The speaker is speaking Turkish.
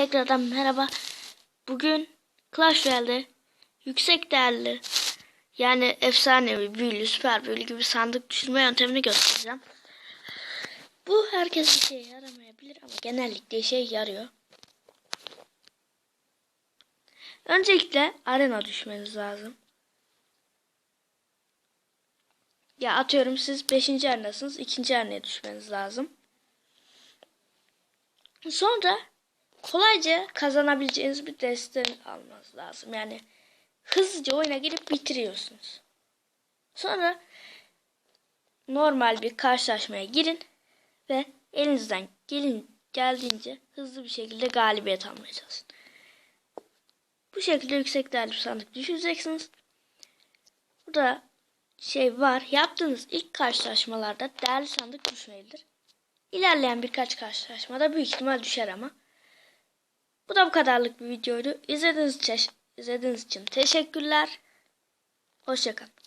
tekrardan merhaba. Bugün Clash Royale'de yüksek değerli yani efsanevi, büyülü, süper büyülü gibi sandık düşürme yöntemini göstereceğim. Bu herkes işe yaramayabilir ama genellikle işe yarıyor. Öncelikle arena düşmeniz lazım. Ya atıyorum siz 5. arenasınız. 2. arenaya düşmeniz lazım. Sonra kolayca kazanabileceğiniz bir deste almanız lazım. Yani hızlıca oyuna girip bitiriyorsunuz. Sonra normal bir karşılaşmaya girin ve elinizden gelin geldiğince hızlı bir şekilde galibiyet almaya çalışın. Bu şekilde yüksek değerli bir sandık düşüreceksiniz. Burada şey var. Yaptığınız ilk karşılaşmalarda değerli sandık düşmelidir. İlerleyen birkaç karşılaşmada büyük ihtimal düşer ama. Bu da bu kadarlık bir videoydu. İzlediğiniz için, izlediğiniz için teşekkürler. Hoşçakalın.